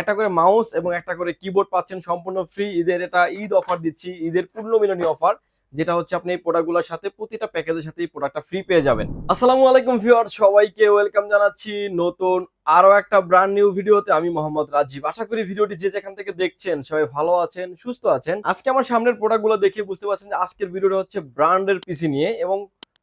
একটা করে মাউস এবং একটা করে কিবোর্ড পাচ্ছেন সম্পূর্ণ ফ্রি ঈদের এটা ঈদ অফার দিচ্ছি, ঈদের পূর্ণ মিলনী অফার যেটা হচ্ছে আপনি এই প্রোডাক্টগুলোর সাথে, প্রতিটা প্যাকেজের সাথে এই প্রোডাক্টটা ফ্রি পেয়ে যাবেন। আসসালামু আলাইকুম ভিউয়ার সবাইকে ওয়েলকাম জানাচ্ছি নতুন আরও একটা ব্র্যান্ড নিউ ভিডিওতে আমি মোহাম্মদ রাজীব। আশা করি ভিডিওটি যে যেখান থেকে দেখছেন, সবাই ভালো আছেন, সুস্থ আছেন। আজকে আমার সামনের প্রোডাক্টগুলো দেখে বুঝতে পারছেন যে আজকের ভিডিওটা হচ্ছে ব্র্যান্ডের পিসি নিয়ে এবং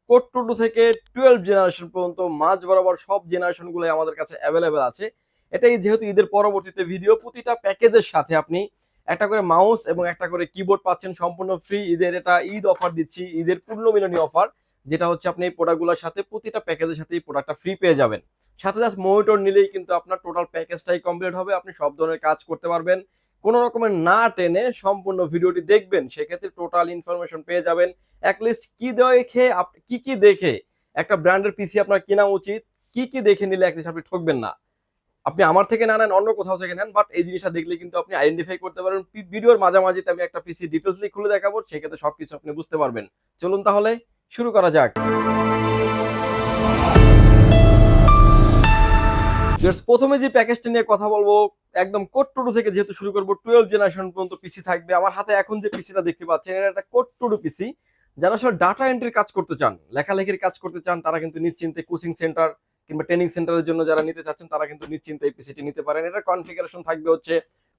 কোড টু থেকে টুয়েলভ জেনারেশন পর্যন্ত মাঝ বরাবর সব জেনারেশনগুলো আমাদের কাছে অ্যাভেলেবেল আছে। এটাই যেহেতু ঈদের পরবর্তীতে ভিডিও প্রতিটা প্যাকেজের সাথে আপনি একটা করে মাউস এবং একটা করে কিবোর্ড পাচ্ছেন, সম্পূর্ণ ফ্রি ঈদের এটা ঈদ অফার দিচ্ছি, ঈদের পূর্ণ মিলনী অফার যেটা হচ্ছে আপনি এই প্রোডাক্টগুলোর সাথে প্রতিটা প্যাকেজের সাথে এই প্রোডাক্টটা ফ্রি পেয়ে যাবেন। সাথে জাস্ট মনিটর নিলেই কিন্তু আপনার টোটাল প্যাকেজটাই কমপ্লিট হবে, আপনি সব ধরনের কাজ করতে পারবেন। কোনো রকমের না টেনে সম্পূর্ণ ভিডিওটি দেখবেন, সেক্ষেত্রে টোটাল ইনফরমেশন পেয়ে যাবেন। অ্যাটলিস্ট কি দেখে কি কি দেখে একটা ব্র্যান্ডের পিসি আপনার কেনা উচিত, কি কি দেখে নিলে অ্যাটলিস্ট আপনি ঠকবেন না। আপনি আমার থেকে না নেন, অন্য কোথাও থেকে নেন বাট এই জিনিসটা দেখলে কিন্তু আপনি আইডেন্টিফাই করতে পারবেন পি- ভিডিওর মাঝামাঝিতে আমি একটা পিসি ডিটেলসলি খুলে দেখাবো, সেক্ষেত্রে সবকিছু আপনি বুঝতে পারবেন। চলুন তাহলে শুরু করা যাক। প্রথমে যে প্যাকেজটা নিয়ে কথা বলব, একদম কোড টুডু থেকে যেহেতু শুরু করব টুয়েলভ জেনারেশন পর্যন্ত পিসি থাকবে। আমার হাতে এখন যে পিসিটা দেখতে পাচ্ছেন, এটা একটা কোড টুডু পিসি যারা আসলে ডাটা এন্ট্রির কাজ করতে চান, লেখালেখির কাজ করতে চান, তারা কিন্তু নিশ্চিন্তে কোচিং সেন্টার কিংবা ট্রেনিং সেন্টারের জন্য যারা নিতে চাচ্ছেন, তারা কিন্তু নিশ্চিন্তে এই পিসিটি নিতে পারেন। এটা কনফিগারেশন থাকবে হচ্ছে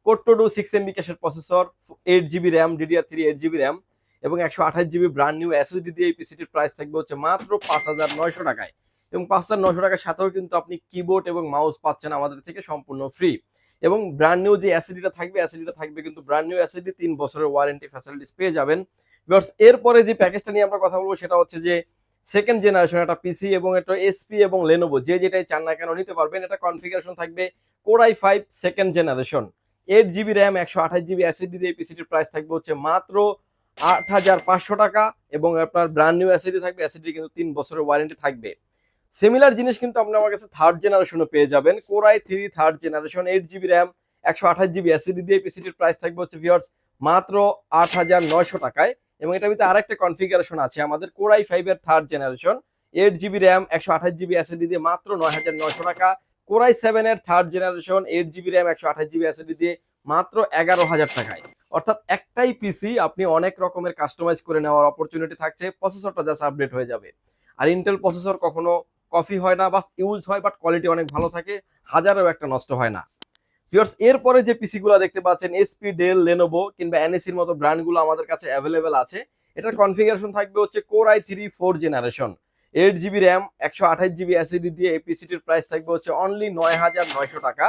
core two duo six MB ক্যাশের processor eight GB RAM DDR three eight GB RAM এবং একশো আঠাশ জিবি ব্র্যান্ড নিউ এসএসডি দিয়ে এই পিসিটির প্রাইস থাকবে হচ্ছে মাত্র পাঁচ হাজার নয়শো টাকায়। এবং পাঁচ হাজার নয়শো টাকার সাথেও কিন্তু আপনি কিবোর্ড এবং মাউস পাচ্ছেন আমাদের থেকে সম্পূর্ণ ফ্রি এবং ব্র্যান্ড নিউ যে অ্যাসিডিটা থাকবে অ্যাসিডিটা থাকবে কিন্তু ব্র্যান্ড নিউ অ্যাসিডি তিন বছরের ওয়ারেন্টি ফ্যাসিলিটিস পেয়ে যাবেন। এরপরে যে প্যাকেজটা নিয়ে আমরা কথা বলব, সেটা হচ্ছে যে সেকেন্ড জেনারেশন একটা পিসি এবং একটা এসপি এবং লেনোভো যে যেটাই চান না কেন নিতে পারবেন। এটা কনফিগারেশন থাকবে core i five second generation eight GB RAM একশো আঠাশ জিবি অ্যাসিডি দিয়ে পিসিটির প্রাইস থাকবে হচ্ছে মাত্র আট হাজার পাঁচশো টাকা এবং আপনার ব্র্যান্ড নিউ অ্যাসিডি থাকবে। অ্যাসিডি কিন্তু তিন বছরের ওয়ারেন্টি থাকবে। সিমিলার জিনিস কিন্তু আপনি আমার কাছে থার্ড জেনারেশনও পেয়ে যাবেন। Core i three third generation eight GB RAM একশো আঠাশ জিবি অ্যাসিডি দিয়ে পিসিটির প্রাইস থাকবে হচ্ছে ভিওর্স মাত্র আট হাজার নয়শো টাকায়। এবং এটার ভিতরে আরেকটা কনফিগারেশন আছে, আমাদের কোরাই ফাইভের third generation eight GB RAM একশো আঠাশ জিবি অ্যাসিডি দিয়ে মাত্র নয় হাজার নয়শো টাকা। কোরাই সেভেনের third generation eight GB RAM একশো আঠাশ জিবি অ্যাসিডি দিয়ে মাত্র এগারো হাজার টাকায়। অর্থাৎ একটাই পিসি আপনি অনেক রকমের কাস্টমাইজ করে নেওয়ার অপরচুনিটি থাকছে প্রসেসরটা জাস্ট আপডেট হয়ে যাবে। আর ইন্টেল প্রসেসর কখনো কফি হয় না বা ইউজ হয় বাট কোয়ালিটি অনেক ভালো থাকে, হাজারেও একটা নষ্ট হয় না। ভিউয়ার্স এরপরে যে পিসি গুলো দেখতে পাচ্ছেন এসপি ডেল লেনোভো কিংবা এনএসির মতো ব্র্যান্ডগুলো আমাদের কাছে অ্যাভেলেবেল আছে। এটার কনফিগারেশন থাকবে হচ্ছে core i three four generation eight GB RAM একশো আঠাশ জিবি অ্যাসিডি দিয়ে এই পিসিটির প্রাইস থাকবে হচ্ছে অনলি নয় হাজার নয়শো টাকা।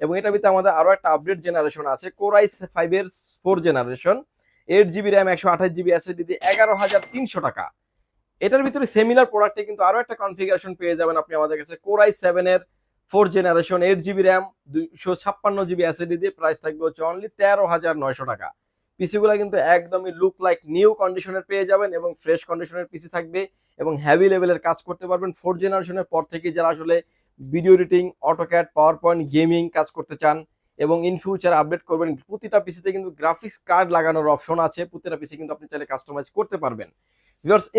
এবং এটার ভিতরে আমাদের আরও একটা আপডেট জেনারেশন আছে কোর আই ফাইভ এর four generation eight GB RAM একশো আঠাশ জিবি অ্যাসিডি দিয়ে এগারো হাজার তিনশো টাকা। এটার ভিতরে সেমিলার প্রোডাক্টে কিন্তু আরও একটা কনফিগারেশন পেয়ে যাবেন আপনি আমাদের কাছে। কোর আই সেভেন এর four generation eight GB RAM, দুইশো ছাপ্পান্ন জিবি অ্যাসিডি দিয়ে প্রাইস থাকবে হচ্ছে অনলি তেরো হাজার নয়শো টাকা। পিসিগুলো কিন্তু একদমই লুক লাইক নিউ কন্ডিশনের পেয়ে যাবেন এবং ফ্রেশ কন্ডিশনের পিসি থাকবে এবং হ্যাভি লেভেলের কাজ করতে পারবেন। ফোর জেনারেশনের পর থেকে যারা আসলে video editing AutoCAD PowerPoint gaming কাজ করতে চান এবং ইন ফিউচার আপডেট করবেন, প্রতিটা পিসিতে কিন্তু গ্রাফিক্স কার্ড লাগানোর অপশন আছে। প্রতিটা পিসি কিন্তু আপনি চাইলে কাস্টমাইজ করতে পারবেন।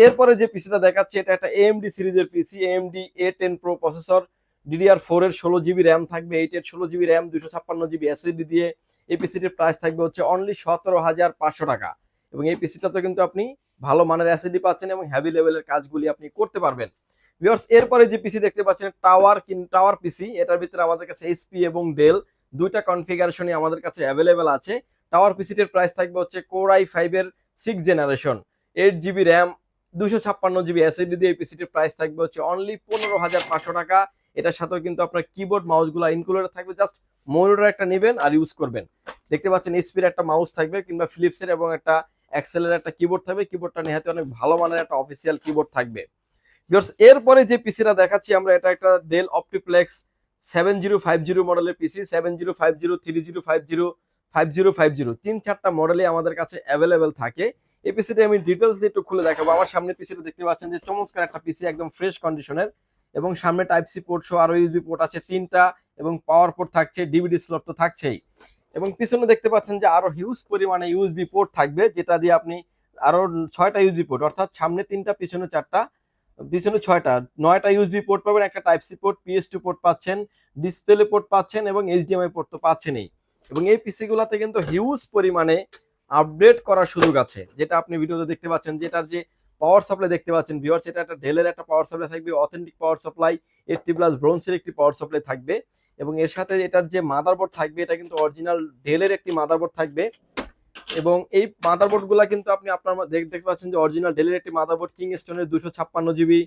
এরপরে যে পিসিটা দেখাচ্ছে, এটা একটা এএমডি সিরিজের PC AMD A ten pro processor DDR four এর ষোলো জিবি র্যাম থাকবে এইট এর ষোলো জিবি র্যাম দুশো ছাপ্পান্ন জিবি এসএসডি দিয়ে এই পিসিটির প্রাইস থাকবে হচ্ছে অনলি সতেরো হাজার পাঁচশো টাকা। এবং এই পিসিটাতে কিন্তু আপনি ভালো মানের এসএসডি পাচ্ছেন এবং হ্যাভি লেভেলের কাজগুলি আপনি করতে পারবেন। ভিউয়ার্স এরপরে যে পিসি দেখতে পাচ্ছেন টাওয়ার কিন টাওয়ার পিসি এটার ভিতরে আমাদের কাছে এইচপি এবং ডেল দুইটা কনফিগারেশনই আমাদের কাছে অ্যাভেলেবেল আছে। টাওয়ার পিসিটির প্রাইস থাকবে হচ্ছে কোরাই ফাইভ এর six generation eight GB RAM দুশো ছাপ্পান্ন জিবি এসএসডি দিয়ে এই পিসিটির প্রাইস থাকবে হচ্ছে অনলি পনেরো হাজার পাঁচশো টাকা। এটার সাথেও কিন্তু আপনার কিবোর্ড মাউসগুলো ইনক্লুডেড থাকবে। জাস্ট মনিটর একটা নেবেন আর ইউজ করবেন। দেখতে পাচ্ছেন এসপির একটা মাউস থাকবে কিংবা ফিলিপসের এবং একটা এক্সেলের একটা কিবোর্ড থাকবে। কিবোর্ডটা নেহাতে অনেক ভালো মানের একটা অফিসিয়াল কিবোর্ড থাকবে। এরপরে যে পিসিটা দেখাচ্ছি আমরা, এটা একটা Dell OptiPlex seven zero five zero মডেলের PC seven zero five zero three zero five zero five zero five zero তিন চারটা মডেলই আমাদের কাছে অ্যাভেলেবেল থাকে। এই পিসিটা আমি ডিটেলস দিয়ে একটু খুলে দেখাবো। আমার সামনে পিসিটা দেখতে পাচ্ছেন যে চমৎকার একটা পিসি একদম ফ্রেশ কন্ডিশনের এবং সামনে টাইপ সি পোর্ট সহ আরও ইউএসবি পোর্ট আছে তিনটা এবং পাওয়ার পোর্ট থাকছে, ডিভিডি স্লট তো থাকছেই। এবং পিছনে দেখতে পাচ্ছেন যে আরও হিউজ পরিমাণে ইউএসবি পোর্ট থাকবে, যেটা দিয়ে আপনি আরও ছয়টা ইউএসবি পোর্ট, অর্থাৎ সামনে তিনটা, পিছনে চারটা, পিছনে ছয়টা, নয়টা ইউএসবি পোর্ট পাবেন, একটা type C port, PS two port পাচ্ছেন, ডিসপ্লে পোর্ট পাচ্ছেন এবং এইচডিএমআই পোর্ট তো পাচ্ছেনই। এবং এই পিসি গুলাতে কিন্তু হিউজ পরিমাণে আপডেট করার সুযোগ আছে, যেটা আপনি ভিডিওতে দেখতে পাচ্ছেন, যেটার যে পাওয়ার সাপ্লাই দেখতে পাচ্ছেন ভিউয়ার্স এটা একটা ডেলের একটা পাওয়ার সাপ্লাই থাকবে authentic power supply eighty plus ব্রোঞ্জের একটি পাওয়ার সাপ্লাই থাকবে। এবং এর সাথে এটার যে মাদারবোর্ড থাকবে, এটা কিন্তু অরিজিনাল ডেলের একটি মাদারবোর্ড থাকবে। এবং এই মাদারবোর্ডগুলা কিন্তু আপনি আপনার দেখ- দেখতে পাচ্ছেন যে অরিজিনাল ডেলের একটি মাদারবোর্ড কিং স্টোনের দুশো ছাপ্পান্ন জিবি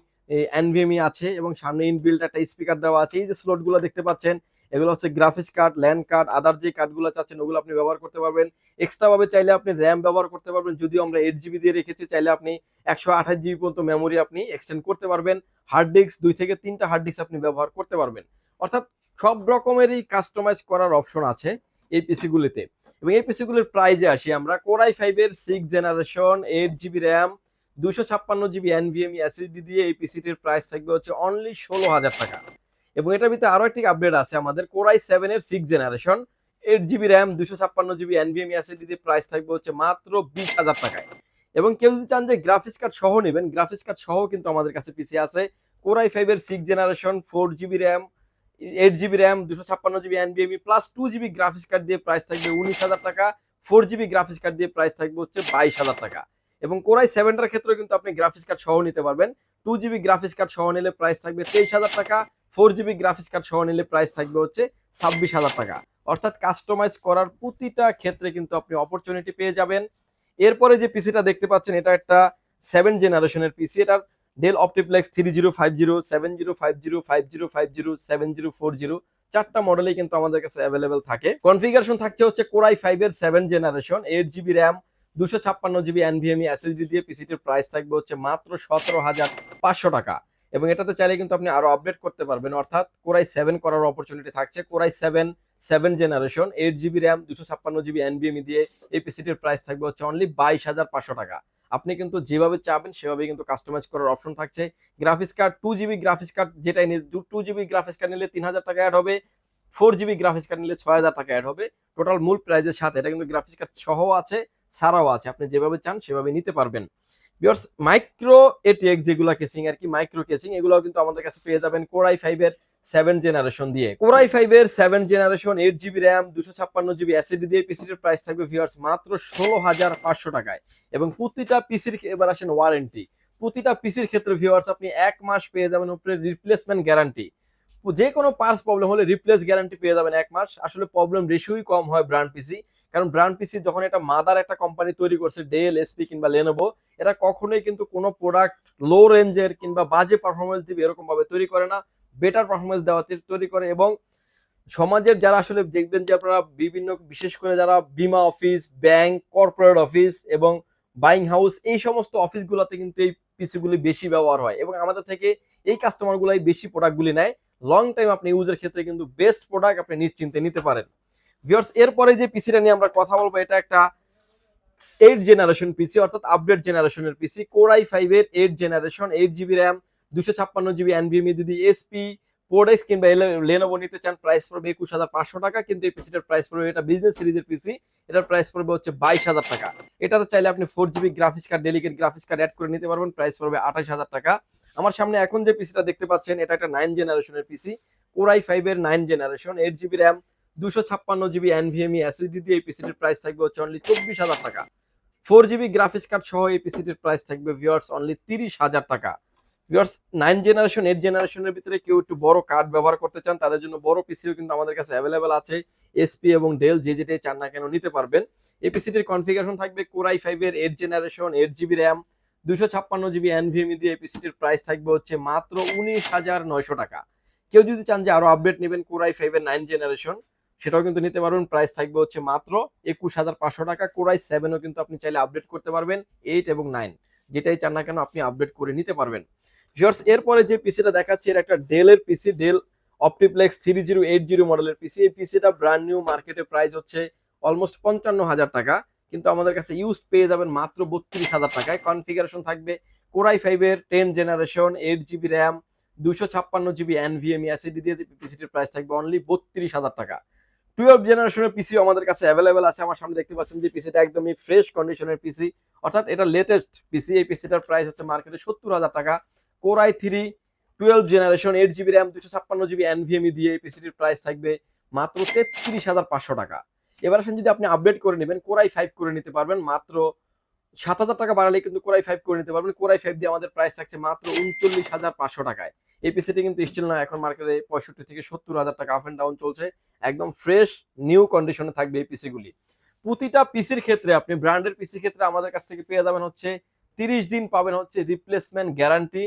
এনভিএমই আছে এবং সামনে ইনবিল্ট একটা স্পিকার দেওয়া আছে। এই যে স্লটগুলো দেখতে পাচ্ছেন এগুলো হচ্ছে graphics card land card other যে কার্ডগুলো চাচ্ছেন ওগুলো আপনি ব্যবহার করতে পারবেন। এক্সট্রাভাবে চাইলে আপনি র্যাম ব্যবহার করতে পারবেন, যদিও আমরা এইট জিবি দিয়ে রেখেছি, চাইলে আপনি একশো আঠাশ জিবি পর্যন্ত মেমোরি আপনি এক্সটেন্ড করতে পারবেন। হার্ড ডিস্ক দুই থেকে তিনটা হার্ড ডিস্ক আপনি ব্যবহার করতে পারবেন। অর্থাৎ সব রকমেরই কাস্টমাইজ করার অপশন আছে এই পিসিগুলিতে এবং এই পিসিগুলির প্রাইজে আসি আমরা। কোরাই ফাইভের six generation eight GB RAM দুশো ছাপ্পান্ন জিবি এনভিএমই এসএসডি দিয়ে এই পিসিটির প্রাইস থাকবে হচ্ছে অনলি ষোলো হাজার টাকা। এবং এটার ভিতরে আরও একটি আপডেট আছে আমাদের কোরাই সেভেন এর six generation eight GB RAM দুশো ছাপ্পান্ন জিবি এনভিএমই এসএসডি দিয়ে প্রাইস থাকবে হচ্ছে মাত্র বিশ হাজার টাকায়। এবং কেউ যদি চান যে গ্রাফিক্স কার্ড সহ নেবেন গ্রাফিক্স কার্ড সহ কিন্তু আমাদের কাছে পিসি আছে। কোরাই ফাইভের six generation four GB RAM eight GB RAM দুশো ছাপ্পান্ন GB এনবিএমই plus two GB graphics card দিয়ে প্রাইস থাকবে উনিশ হাজার টাকা। ফোর জিবি গ্রাফিক্স কার্ড দিয়ে প্রাইস থাকবে হচ্ছে বাইশ হাজার টাকা। এবং কোরাই সেভেনটার ক্ষেত্রেও কিন্তু আপনি গ্রাফিক্স কার্ড সহ নিতে পারবেন। টু জিবি গ্রাফিক্স কার্ড সহ নিলে প্রাইস থাকবে তেইশ হাজার টাকা। ফোর জিবি গ্রাফিক্স কার্ড সহ নিলে প্রাইস থাকবে হচ্ছে ছাব্বিশ হাজার টাকা। অর্থাৎ কাস্টমাইজ করার প্রতিটা ক্ষেত্রে কিন্তু আপনি অপরচুনিটি পেয়ে যাবেন। এরপরে যে পিসিটা দেখতে পাচ্ছেন, এটা একটা সেভেন জেনারেশনের পিসি এটার Dell OptiPlex three zero five zero seven zero five zero five zero five zero seven zero four zero চারটা মডেলই কিন্তু আমাদের কাছে অ্যাভেলেবেল থাকে। কনফিগারেশন থাকছে হচ্ছে কোরাই ফাইভ এর seven generation eight GB RAM দুশো ছাপ্পান্ন জিবি এনভিএমই এসএসডি দিয়ে পিসিটির প্রাইস থাকবে হচ্ছে মাত্র সতেরো হাজার পাঁচশো টাকা। এবং এটাতে চাইলে কিন্তু আপনি আরও আপডেট করতে পারবেন। অর্থাৎ কোরাই সেভেন করার অপরচুনিটি থাকছে। Core i seven seven generation eight GB RAM দুশো ছাপ্পান্ন জিবি এনভিএমই দিয়ে এই পিসিটির প্রাইস থাকবে হচ্ছে অনলি বাইশ হাজার পাঁচশো টাকা। আপনি কিন্তু যেভাবে চাবেন সেভাবে কিন্তু কাস্টমাইজ করার অপশন থাকছে। Graphics card two GB graphics card যেটাই নিয়ে টু জিবি গ্রাফিক্স কার্ড নিলে তিন হাজার টাকা অ্যাড হবে ফোর জিবি গ্রাফিক্স কার্ড নিলে ছয় হাজার টাকা অ্যাড হবে। টোটাল মূল প্রাইজের সাথে এটা কিন্তু গ্রাফিক্স কার্ড সহ আছে, ছাড়াও আছে। আপনি যেভাবে চান, সেভাবে নিতে পারবেন। বিয়ার্স মাইক্রো এটিএক যেগুলা কেসিং আর কি মাইক্রো কেসিং এগুলো কিন্তু আমাদের কাছে পেয়ে যাবেন কোরাই ফাইভের সেভেন জেনারেশন দিয়ে। কোরাই ফাইভের seven generation eight GB RAM দুশো ছাপ্পান্ন জিবি এসিডি দিয়ে পিসিটির প্রাইস থাকবে ভিউয়ার্স মাত্র ষোলো হাজার পাঁচশো টাকায়। এবং প্রতিটা পিসির এবার আসেন ওয়ারেন্টি প্রতিটা পিসির ক্ষেত্রে ভিউয়ার্স আপনি এক মাস পেয়ে যাবেন উপরে রিপ্লেসমেন্ট গ্যারান্টি যে কোনো পার্স প্রবলেম হলে রিপ্লেস গ্যারান্টি পেয়ে যাবেন এক মাস। আসলে প্রবলেম রেশিওই কম হয় ব্র্যান্ড পিসি কারণ ব্র্যান্ড পিসি যখন এটা মাদার একটা কোম্পানি তৈরি করছে ডেল এসপি কিংবা লেনোভো এটা কখনোই কিন্তু কোনো প্রোডাক্ট লো রেঞ্জের কিংবা বাজে পারফরমেন্স দিবে এরকম ভাবে তৈরি করে না। বেটার পারফরমেন্স দেওয়াতে তৈরি করে এবং সমাজের যারা আসলে দেখবেন যে আপনারা বিভিন্ন, বিশেষ করে যারা বিমা অফিস ব্যাংক কর্পোরেট অফিস এবং বাইং হাউস এই সমস্ত অফিসগুলোতে কিন্তু এই পিসিগুলি বেশি ব্যবহার হয় এবং আমাদের থেকে এই কাস্টমারগুলাই বেশি প্রোডাক্টগুলি নেয়। লং টাইম আপনি ইউজের ক্ষেত্রে কিন্তু বেস্ট প্রোডাক্ট আপনি নিশ্চিন্তে নিতে পারেন। ভিউয়ার্স এরপরে যে পিসিটা নিয়ে আমরা কথা বলব, এটা একটা এইট জেনারেশন পিসি অর্থাৎ আপডেট জেনারেশনের পিসি কোরাই ফাইভ এর eight generation eight GB RAM দুশো ছাপ্পান্ন জিবি এনভিএমই যদি এসপি পোর্ডেক্স কিংবা লেনোভো নিতে চান প্রাইস পড়বে একুশ হাজার পাঁচশো টাকা, কিন্তু এই পিসিটার প্রাইস পড়বে, এটা বিজনেস সিরিজের পিসি এটার প্রাইস পড়বে হচ্ছে বাইশ হাজার টাকা। এটাতে চাইলে আপনি four GB graphics card dedicated graphics card add করে নিতে পারবেন প্রাইস পড়বে আঠাশ হাজার টাকা। আমার সামনে এখন যে পিসিটা দেখতে পাচ্ছেন, এটা একটা নাইন জেনারেশনের পিসি কোরাই ফাইভের nine generation eight GB RAM দুশো ছাপ্পান্ন জিবি এনভিএমই এসএসডি দিয়ে এই পিসিটির প্রাইস থাকবে হচ্ছে অনলি চব্বিশ হাজার টাকা। ফোর জিবি গ্রাফিক্স কার্ড সহ এই পিসিটির প্রাইস থাকবে ভিউয়ার্স অনলি তিরিশ হাজার টাকা। ভিউয়ার্স নাইন জেনারেশন এইট জেনারেশনের ভিতরে কেউ একটু বড় কার্ড ব্যবহার করতে চান, তাদের জন্য বড় পিসিও কিন্তু আমাদের কাছে অ্যাভেলেবেল আছে। এসপি এবং ডেল যে যেটাই চান না কেন নিতে পারবেন। এই পিসিটির কনফিগারেশন থাকবে কোরাই ফাইভ এর eight generation eight GB RAM দুশো ছাপ্পান্ন জিবি এনভিএমই দিয়ে এই পিসিটির প্রাইস থাকবে হচ্ছে মাত্র উনিশ হাজার নয়শো টাকা। কেউ যদি চান যে আরও আপডেট নেবেন কোরাই ফাইভ এর নাইন জেনারেশন সেটাও কিন্তু নিতে পারবেন। প্রাইস থাকবে হচ্ছে মাত্র একুশ হাজার পাঁচশো টাকা। কোরাই সেভেনও কিন্তু আপনি চাইলে আপডেট করতে পারবেন এইট এবং নাইন যেটাই চান না কেন আপনি আপডেট করে নিতে পারবেন। ভিউয়ার্স এরপরে যে পিসিটা দেখাচ্ছি এর একটা ডেলের PC Dell OptiPlex three zero eight zero মডেলের পিসি এই পিসিটা ব্র্যান্ড নিউ মার্কেটে প্রাইস হচ্ছে অলমোস্ট পঞ্চান্ন হাজার টাকা। কিন্তু আমাদের কাছে ইউজ পেয়ে যাবেন মাত্র বত্রিশ হাজার টাকায়। কনফিগারেশন থাকবে কোরাই ফাইভের ten generation eight GB RAM দুশো ছাপ্পান্ন জিবি এনভিএমই অ্যাসিডি দিয়ে পিসিটির প্রাইস থাকবে অনলি বত্রিশ হাজার টাকা। টুয়েলভ জেনারেশনের পিসি আমাদের কাছে অ্যাভেলেবেল আছে। আমার সামনে দেখতে পাচ্ছেন যে পিসিটা একদমই ফ্রেশ কন্ডিশনের পিসি অর্থাৎ এটা লেটেস্ট পিসি এই পিসিটার প্রাইস হচ্ছে মার্কেটে সত্তর হাজার টাকা। Core i three twelve generation eight GB RAM দুশো ছাপ্পান্ন জিবি এনভিএমই দিয়ে এই পিসিটির প্রাইস থাকবে মাত্র তেত্রিশ হাজার পাঁচশো টাকা। এবার আসেন যদি আপনি আপডেট করে নেবেন কোরাই ফাইভ করে নিতে পারবেন মাত্র সাত হাজার টাকা বাড়ালে কিন্তু কোরাই ফাইভ করে নিতে পারবেন। কোরাই ফাইভ দিয়ে আমাদের প্রাইস থাকছে মাত্র উনচল্লিশ হাজার পাঁচশো টাকায়। এই পিসিটি কিন্তু স্টিল না, এখন মার্কেটে পঁয়ষট্টি থেকে সত্তর হাজার টাকা আপ এন্ড ডাউন চলছে। একদম ফ্রেশ নিউ কন্ডিশনে থাকবে এই পিসিগুলি প্রতিটা পিসির ক্ষেত্রে, আপনি ব্র্যান্ডের পিসির ক্ষেত্রে আমাদের কাছ থেকে পেয়ে যাবেন হচ্ছে তিরিশ দিন পাবেন হচ্ছে রিপ্লেসমেন্ট গ্যারান্টি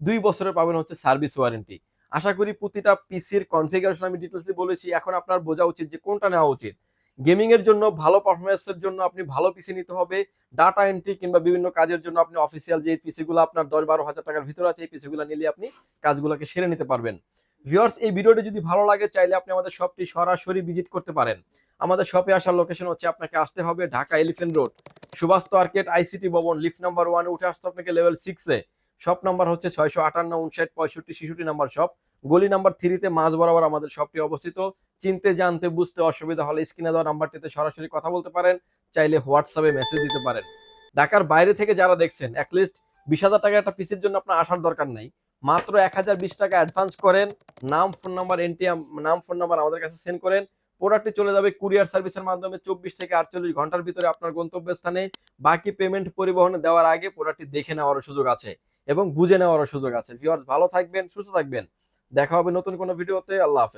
দুই বছরের পাবেন হচ্ছে সার্ভিস ওয়ারেন্টি আশা করি প্রতিটা পিসির কনফিগারেশন আমি ডিটেলসে বলেছি। এখন আপনার বোঝা উচিত যে কোনটা নেওয়া উচিত। গেমিং এর জন্য, ভালো পারফরমেন্সের জন্য আপনি ভালো পিসি নিতে হবে। ডাটা এন্ট্রি কিংবা বিভিন্ন কাজের জন্য আপনি অফিসিয়াল যে পিসিগুলো আপনার দশ বারো হাজার টাকার ভিতরে আছে, এই পিসিগুলো নিলে আপনি কাজগুলোকে সেরে নিতে পারবেন। ভিউয়ার্স এই ভিডিওটি যদি ভালো লাগে, চাইলে আপনি আমাদের শপটি সরাসরি ভিজিট করতে পারেন। আমাদের শপে আসার লোকেশন হচ্ছে আপনাকে আসতে হবে Dhaka elephant road Subhash market ICT Bhaban lift number ওয়ানে উঠে আসতে আপনাকে লেভেল সিক্সে শপ নাম্বার হচ্ছে ছয়শো আটান্ন উনষাট পঁয়ষট্টি, ছেষট্টি নাম্বার শপ গলি নাম্বার থ্রিতে মাঝ বরাবর আমাদের শপটি অবস্থিত। চিনতে, জানতে, বুঝতে অসুবিধা হলে স্ক্রিনে দেওয়া নাম্বারটিতে সরাসরি কথা বলতে পারেন, চাইলে হোয়াটসঅ্যাপে মেসেজ দিতে পারেন। ঢাকার বাইরে থেকে যারা দেখছেন অ্যাটলিস্ট বিশ হাজার টাকা একটা পিসির জন্য আপনার আসার দরকার নাই। মাত্র এক হাজার বিশ টাকা অ্যাডভান্স করেন, নাম ফোন নাম্বার এনটিএম নাম ফোন নাম্বার আমাদের কাছে সেন্ড করেন। প্রোডাক্টটি চলে যাবে কুরিয়ার সার্ভিসের মাধ্যমে চব্বিশ থেকে আটচল্লিশ ঘণ্টার ভিতরে আপনার গন্তব্যস্থানে। বাকি পেমেন্ট পরিবহনে দেওয়ার আগে প্রোডাক্টটি দেখে নেওয়ারও সুযোগ আছে এবং বুঝে নেওয়ারও সুযোগ আছে। ভিউয়ার্স ভালো থাকবেন, সুস্থ থাকবেন। দেখা হবে নতুন কোনো ভিডিওতে আল্লাহ হাফেজ।